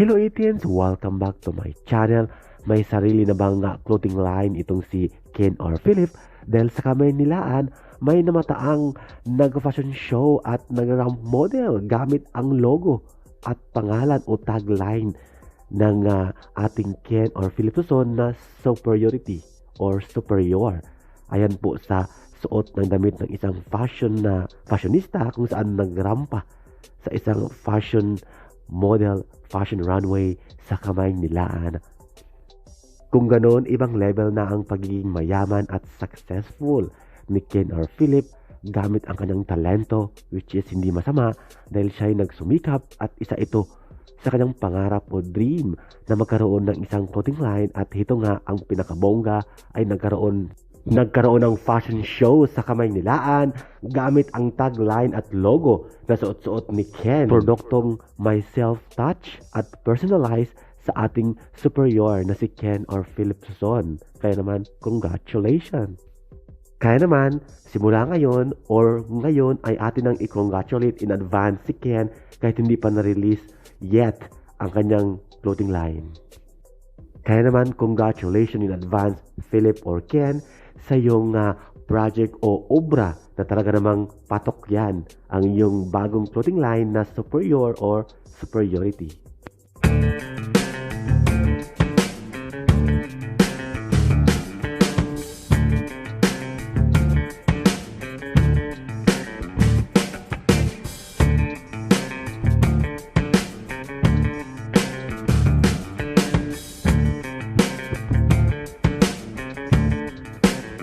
Hello Etiens! Welcome back to my channel. May sarili na bang clothing line itong si Ken or Philip dahil sa kamay nilaan may namataang nag-fashion show at nag-ramp model gamit ang logo at pangalan o tagline ng uh, ating Ken or Philip Suson na superiority or superior. Ayan po sa suot ng damit ng isang fashion na fashionista kung saan nagrampa sa isang fashion model fashion runway sa kamay nilaan. Kung ganoon, ibang level na ang pagiging mayaman at successful ni Ken or Philip gamit ang kanyang talento which is hindi masama dahil siya ay nagsumikap at isa ito sa kanyang pangarap o dream na magkaroon ng isang clothing line at ito nga ang pinakabongga ay nagkaroon Nagkaroon ng fashion show sa kamay nilaan gamit ang tagline at logo na suot-suot ni Ken. Produktong My Self Touch at Personalized sa ating superior na si Ken or Philip Suson. Kaya naman, congratulations! Kaya naman, simula ngayon or ngayon ay atin nang i-congratulate in advance si Ken kahit hindi pa na-release yet ang kanyang clothing line. Kaya naman, congratulations in advance Philip or Ken sa iyong uh, project o obra na talaga namang patok yan ang iyong bagong clothing line na superior or superiority.